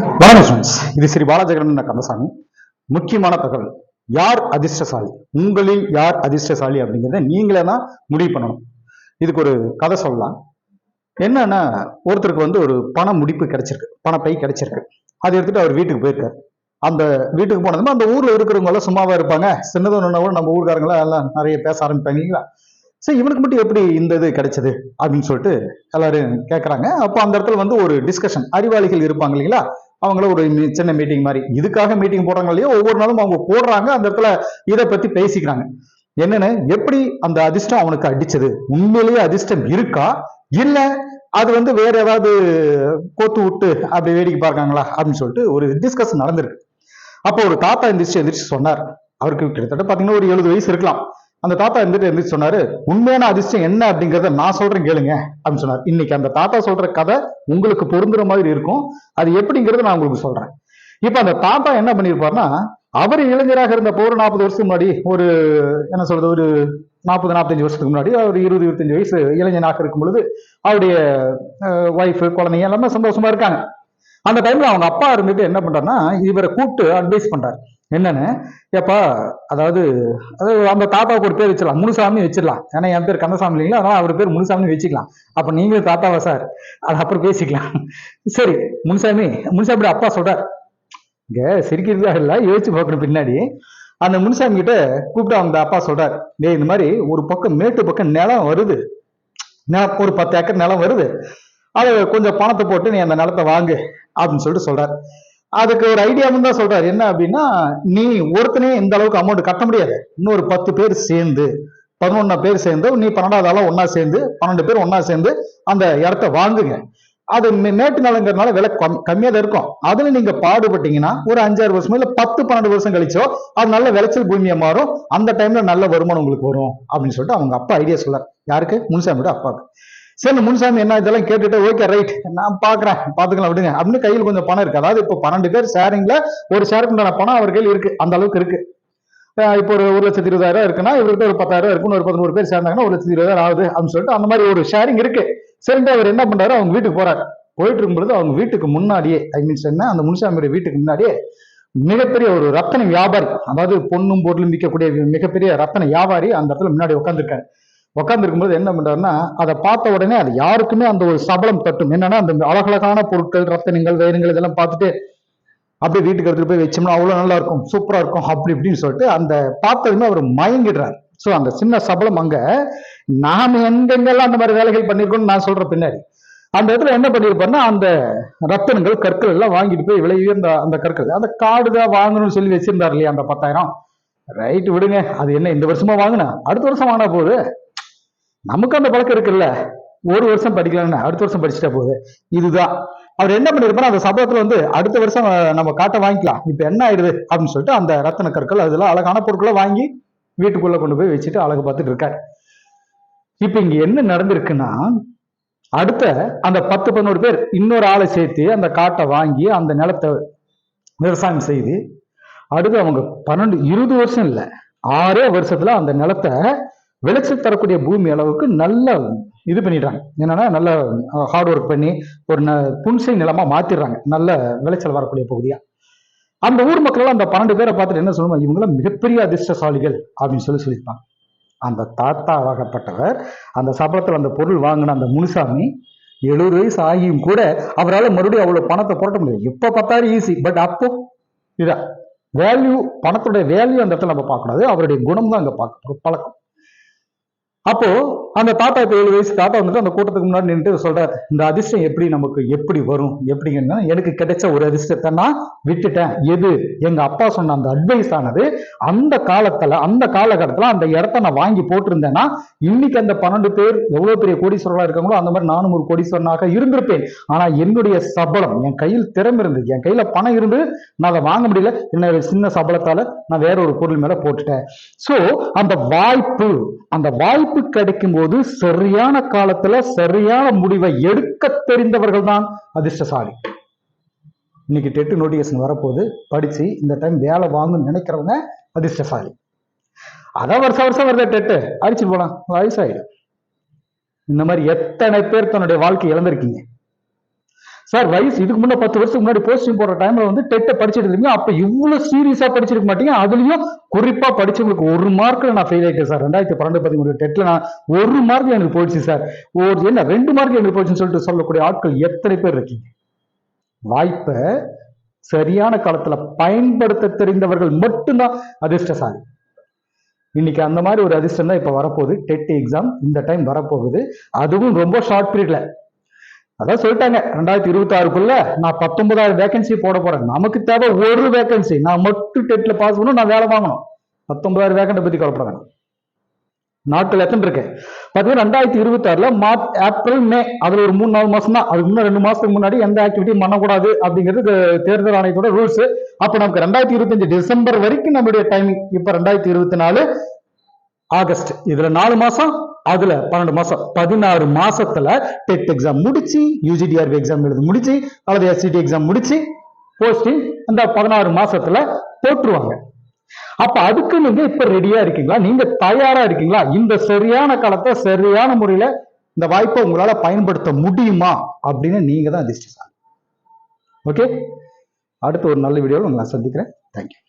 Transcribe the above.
வணக்கம் ஃப்ரெண்ட்ஸ் இது ஸ்ரீ பாலாஜகரன் கந்தசாமி. முக்கியமான தகவல் யார் அதிர்ஷ்டசாலி? உங்களில் யார் அதிர்ஷ்டசாலி அப்படிங்கிறத நீங்களே தான் முடிவு பண்ணணும். இதுக்கு ஒரு கதை சொல்லலாம். என்னன்னா ஒருத்தருக்கு வந்து ஒரு பண முடிப்பு கிடைச்சிருக்கு. பணப்பை கிடைச்சிருக்கு. அதை எடுத்துட்டு அவர் வீட்டுக்கு போயிருக்காரு. அந்த வீட்டுக்கு போனதுமே அந்த ஊர்ல இருக்கிறவங்க எல்லாம் சும்மாவா இருப்பாங்க. சின்னதும் நம்ம ஊர்க்காரங்களாம் எல்லாம் நிறைய பேச ஆரம்பிப்பாங்க இல்லைங்களா? சரி இவனுக்கு மட்டும் எப்படி இந்த இது கிடைச்சது அப்படின்னு சொல்லிட்டு எல்லாரும் கேட்கறாங்க அப்போ அந்த இடத்துல வந்து ஒரு டிஸ்கஷன் அறிவாளிகள் இருப்பாங்க இல்லைங்களா? அவங்கள ஒரு சின்ன மீட்டிங் மாதிரி. இதுக்காக மீட்டிங் போடுறாங்க இல்லையோ? ஒவ்வொரு நாளும் அவங்க போடுறாங்க. அந்த இடத்துல இதை பத்தி பேசிக்கிறாங்க. என்னன்னு? எப்படி அந்த அதிர்ஷ்டம் அவனுக்கு அடிச்சது? உண்மையிலேயே அதிர்ஷ்டம் இருக்கா? இல்ல அது வந்து வேற ஏதாவது கோத்து விட்டு அப்படி வேடிக்கை பார்க்காங்களா அப்படின்னு சொல்லிட்டு ஒரு டிஸ்கஷன் நடந்திருக்கு. அப்போ ஒரு தாத்தா எந்திரிச்சு எந்திரிச்சு சொன்னார். அவருக்கு கிட்டத்தட்ட பாத்தீங்கன்னா ஒரு எழுபது வயசு இருக்கலாம். அந்த தாத்தா இருந்துட்டு எந்திரிச்சு சொன்னாரு உண்மையான அதிர்ஷ்டம் என்ன அப்படிங்கறத நான் சொல்றேன் கேளுங்க அப்படின்னு சொன்னார். இன்னைக்கு அந்த தாத்தா சொல்ற கதை உங்களுக்கு பொருந்துற மாதிரி இருக்கும். அது எப்படிங்கறத நான் உங்களுக்கு சொல்றேன். இப்ப அந்த தாத்தா என்ன பண்ணியிருப்பாருன்னா அவர் இளைஞராக இருந்தப்போ ஒரு நாற்பது வருஷத்துக்கு முன்னாடி ஒரு என்ன சொல்றது ஒரு நாற்பது நாற்பத்தஞ்சு வருஷத்துக்கு முன்னாடி அவர் இருபது இருபத்தஞ்சு வயசு இளைஞனாக இருக்கும் பொழுது அவருடைய ஒய்ஃபு குழந்தைங்க எல்லாமே சந்தோஷமா இருக்காங்க. அந்த டைம்ல அவங்க அப்பா இருந்துட்டு என்ன பண்றாருன்னா இவரை கூப்பிட்டு அட்வைஸ் பண்றாரு. என்னன்னு? ஏப்பா அதாவது அதாவது அந்த தாத்தாவுக்கு ஒரு பேர் வச்சிடலாம். முனுசாமி வச்சிடலாம். ஏன்னா என் பேர் கந்தசாமி இல்லைங்களா? அதனால அவர் பேர் முனுசாமி வச்சுக்கலாம். அப்ப நீங்களும் தாத்தாவா சார்? அது அப்புறம் பேசிக்கலாம். சரி முனுசாமி முனுசாமி அப்பா சொல்றார். இங்க சிரிக்கிறதா இல்லை யோசிச்சு பார்க்கணும் பின்னாடி. அந்த முனுசாமி கிட்ட கூப்பிட்டு அந்த அப்பா சொல்றாரு. டேய் இந்த மாதிரி ஒரு பக்கம் மேட்டு பக்கம் நிலம் வருது. ஒரு பத்து ஏக்கர் நிலம் வருது. அது கொஞ்சம் பணத்தை போட்டு நீ அந்த நிலத்தை வாங்கு அப்படின்னு சொல்லிட்டு சொல்றாரு. அதுக்கு ஒரு ஐடியாவும் தான் சொல்றாரு. என்ன அப்படின்னா நீ ஒருத்தனே இந்த அளவுக்கு அமௌண்ட் கட்ட முடியாது. இன்னொரு பத்து பேர் சேர்ந்து பதினொன்னா பேர் சேர்ந்து நீ பன்னெண்டாவது ஆளா ஒன்னா சேர்ந்து பன்னெண்டு பேர் ஒன்னா சேர்ந்து அந்த இடத்த வாங்குங்க. அது மேட்டு நிலங்கிறதுனால விலை கம் கம்மியாக தான் இருக்கும். அதுல நீங்க பாடுபட்டீங்கன்னா ஒரு அஞ்சாறு வருஷமோ இல்ல பத்து பன்னெண்டு வருஷம் கழிச்சோ அது நல்ல விளைச்சல் பூமியா மாறும். அந்த டைம்ல நல்ல வருமானம் உங்களுக்கு வரும். அப்படின்னு சொல்லிட்டு அவங்க அப்பா ஐடியா சொல்றாரு யாருக்கு? முன்சாமியோட அப்பாவுக்கு. சரி முன்சாமி என்ன இதெல்லாம் கேட்டுட்டு ஓகே ரைட் நான் பாக்குறேன் பாத்துக்கலாம் விடுங்க. அப்படின்னு கையில் கொஞ்சம் பணம் இருக்கு. அதாவது இப்போ பன்னெண்டு பேர் ஷேரிங்ல ஒரு ஷேருக்கு உண்டான பணம் அவர் கையில் இருக்கு. அந்த அளவுக்கு இருக்கு. இப்போ ஒரு ஒரு லட்சத்தி இருபதாயிரம் இருக்குன்னா இவர்கிட்ட ஒரு பத்தாயிரம் இருக்குன்னு ஒரு பதினோரு பேர் சேர்ந்தாங்கன்னா ஒரு லட்சத்தி இருபதாயிரம் ஆகுது அப்படின்னு சொல்லிட்டு அந்த மாதிரி ஒரு ஷேரிங் இருக்கு. சரின்ட்டு அவர் என்ன பண்றாரு? அவங்க வீட்டுக்கு போறாரு. போயிட்டு இருக்கும்பொழுது அவங்க வீட்டுக்கு முன்னாடியே ஐ மீன்ஸ் என்ன அந்த முன்சாமியோட வீட்டுக்கு முன்னாடியே மிகப்பெரிய ஒரு ரத்தன வியாபாரி அதாவது பொண்ணும் பொருளும் விற்கக்கூடிய மிகப்பெரிய ரத்தன வியாபாரி அந்த இடத்துல முன்னாடி உட்காந்துருக்காரு உட்காந்துருக்கும்போது என்ன பண்றாருன்னா அதை பார்த்த உடனே அது யாருக்குமே அந்த ஒரு சபலம் தட்டும். என்னன்னா அந்த அழகழகான பொருட்கள் ரத்தனங்கள் வைரங்கள் இதெல்லாம் பார்த்துட்டு அப்படியே வீட்டுக்கு எடுத்துட்டு போய் வச்சோம்னா அவ்வளவு நல்லா இருக்கும் சூப்பரா இருக்கும் அப்படி இப்படின்னு சொல்லிட்டு அந்த பார்த்ததுமே அவர் மயங்கிடுறாரு. ஸோ அந்த சின்ன சபலம் அங்க நாம எங்கெங்கெல்லாம் அந்த மாதிரி வேலைகள் பண்ணிருக்கோம்னு நான் சொல்ற பின்னாடி. அந்த இடத்துல என்ன பண்ணிருப்பாருன்னா அந்த ரத்தனங்கள் கற்கள் எல்லாம் வாங்கிட்டு போய் விலை உயர்ந்த அந்த கற்கள் அந்த காடு தான் வாங்கணும்னு சொல்லி வச்சிருந்தார் இல்லையா அந்த பத்தாயிரம்? ரைட்டு விடுங்க. அது என்ன இந்த வருஷமா வாங்கினா? அடுத்த வருஷம் வாங்கினா போகுது நமக்கு அந்த பழக்கம் இருக்குல்ல. ஒரு வருஷம் படிக்கலாம்னு அடுத்த வருஷம் படிச்சுட்டா போகுது இதுதான். அவர் என்ன பண்ணிருப்பாரு அந்த சபலத்துல வந்து அடுத்த வருஷம் நம்ம காட்டை வாங்கிக்கலாம். இப்ப என்ன ஆயிடுது? அப்படின்னு சொல்லிட்டு அந்த ரத்தன கற்கள் அதெல்லாம் அழகான பொருட்களை வாங்கி வீட்டுக்குள்ள கொண்டு போய் வச்சுட்டு அழகு பார்த்துட்டு இருக்காரு. இப்ப இங்க என்ன நடந்திருக்குன்னா அடுத்த அந்த பத்து பதினோரு பேர் இன்னொரு ஆளை சேர்த்து அந்த காட்டை வாங்கி அந்த நிலத்தை விவசாயம் செய்து அடுத்து அவங்க பன்னெண்டு இருபது வருஷம் இல்லை ஆறே வருஷத்துல அந்த நிலத்தை விளைச்சல் தரக்கூடிய பூமி அளவுக்கு நல்ல இது பண்ணிடுறாங்க. என்னன்னா நல்ல ஹார்ட் ஒர்க் பண்ணி ஒரு ந- புன்சை நிலமா மாத்திடுறாங்க. நல்ல விளைச்சல் வரக்கூடிய பகுதியா. அந்த ஊர் மக்கள் அந்த பன்னெண்டு பேரை பார்த்துட்டு என்ன சொல்லுவாங்க? இவங்களாம் மிகப்பெரிய அதிர்ஷ்டசாலிகள் அப்படின்னு சொல்லி சொல்லியிருப்பாங்க. அந்த தாத்தாவாகப்பட்டவர் அந்த சபலத்தில் அந்த பொருள் வாங்கின அந்த முனுசாமி எழுபது வயசு ஆகியும் கூட அவரால் மறுபடியும் அவ்வளோ பணத்தை புரட்ட முடியாது இப்போ பத்தாயிரம் ஈஸி பட் அப்போ இதான் வேல்யூ பணத்துடைய வேல்யூ அந்த இடத்துல நம்ம பார்க்கக்கூடாது. அவருடைய குணம் தான் அங்கே பார்க்க பழக்கம். அப்போ அந்த தாத்தா இப்போ ஏழு வயசு தாத்தா வந்துட்டு அந்த கூட்டத்துக்கு முன்னாடி நின்றுட்டு சொல்றாரு இந்த அதிர்ஷ்டம் எப்படி நமக்கு எப்படி வரும்? எப்படிங்கன்னா எனக்கு கிடைச்ச ஒரு அதிர்ஷ்டத்தை நான் விட்டுட்டேன். எது? எங்க அப்பா சொன்ன அந்த அட்வைஸ் ஆனது அந்த காலத்துல அந்த காலகட்டத்துல அந்த இடத்த நான் வாங்கி போட்டிருந்தேன்னா இன்னைக்கு அந்த பன்னெண்டு பேர் எவ்வளவு பெரிய கோடீஸ்வரர்களா இருக்காங்களோ அந்த மாதிரி நானும் ஒரு கோடீஸ்வரனாக இருந்திருப்பேன். ஆனா என்னுடைய சபலம் என் கையில் திறமை இருந்தது என் கையில பணம் இருந்து நான் அதை வாங்க முடியல. என்ன சின்ன சபலத்தால நான் வேற ஒரு பொருள் மேல போட்டுட்டேன். சோ அந்த வாய்ப்பு அந்த வாய்ப்பு கிடைக்கும் போது சரியான காலத்துல சரியான முடிவை எடுக்க தெரிந்தவர்கள் தான் அதிர்ஷ்டசாலி. இன்னைக்கு டெட்டு நோட்டிஃபிகேஷன் வரப்போது படிச்சு இந்த டைம் வேலை வாங்கணும்னு நினைக்கிறவங்க அதிர்ஷ்டசாலி. அதான் வருஷம் வருஷம் வருது டெட்டு. அடிச்சு போலாம். வயசாயிடும். இந்த மாதிரி எத்தனை பேர் தன்னுடைய வாழ்க்கை இழந்திருக்கீங்க? சார் வயசு இதுக்கு முன்னே பத்து வருஷத்துக்கு முன்னாடி போஸ்டிங் போடுற டைம்ல வந்து டெட்டை படிச்சுட்டு இருந்தீங்க. அப்ப இவ்வளவு சீரியஸா படிச்சிருக்க மாட்டீங்க. அதுலயும் குறிப்பா படிச்சவங்களுக்கு ஒரு மார்க்ல நான் ஃபெயில் ஆயிட்டேன் சார். ரெண்டாயிரத்தி பன்னெண்டு பதிமூணு டெட்ல நான் ஒரு மார்க் எனக்கு போயிடுச்சு சார். ஒரு என்ன ரெண்டு மார்க் எனக்கு போயிடுச்சுன்னு சொல்லிட்டு சொல்லக்கூடிய ஆட்கள் எத்தனை பேர் இருக்கீங்க? வாய்ப்பை சரியான காலத்துல பயன்படுத்த தெரிந்தவர்கள் மட்டும்தான் அதிர்ஷ்டசாலி இன்னைக்கு அந்த மாதிரி ஒரு அதிர்ஷ்டம் தான் இப்ப வரப்போகுது. டெட் எக்ஸாம் இந்த டைம் வரப்போகுது. அதுவும் ரொம்ப ஷார்ட் பீரியட்ல அதான் சொல்லிட்டாங்க. ரெண்டாயிரத்தி இருபத்தி ஆறுக்குள்ள நான் பத்தொன்பதாயிரம் வேகன்சி போட போறேன். நமக்கு தேவை ஒரு வேகன்சி நான் மட்டும் டெட்ல பாஸ் பண்ணணும் நான் வேலை வாங்கணும். பத்தொன்பதாயிரம் வேகன்ட் பத்தி கவலைப்பட நாட்கள் எத்தனை இருக்கு? பார்த்தீங்கன்னா ரெண்டாயிரத்தி இருபத்தி ஆறுல மார்ச் ஏப்ரல் மே அதுல ஒரு மூணு நாலு மாசம் தான் அதுக்கு முன்னே ரெண்டு மாசத்துக்கு முன்னாடி எந்த ஆக்டிவிட்டியும் பண்ணக்கூடாது அப்படிங்கிறது தேர்தல் ஆணையத்தோட ரூல்ஸ் அப்ப நமக்கு ரெண்டாயிரத்தி இருபத்தஞ்சு டிசம்பர் வரைக்கும் நம்மளுடைய டைமிங் இப்ப ரெண்டாயிரத்தி இருபத்தி நாலு ஆகஸ்ட். இதுல நாலு மாசம் அதுல பன்னெண்டு மாசம் பதினாறு மாசத்துல டெட் எக்ஸாம் முடிச்சு யூஜிடிஆர்பி எக்ஸாம் எழுதி முடிச்சு அல்லது எஸ்சிடி எக்ஸாம் முடிச்சு போஸ்டிங் அந்த பதினாறு மாசத்துல போட்டுருவாங்க. அப்ப அதுக்கு நீங்க இப்ப ரெடியா இருக்கீங்களா? நீங்க தயாரா இருக்கீங்களா? இந்த சரியான காலத்தை சரியான முறையில இந்த வாய்ப்பை உங்களால பயன்படுத்த முடியுமா? அப்படின்னு நீங்க தான் அதிர்ஷ்டசாலி ஓகே அடுத்த ஒரு நல்ல வீடியோவில் உங்களை நான் சந்திக்கிறேன். தேங்க்யூ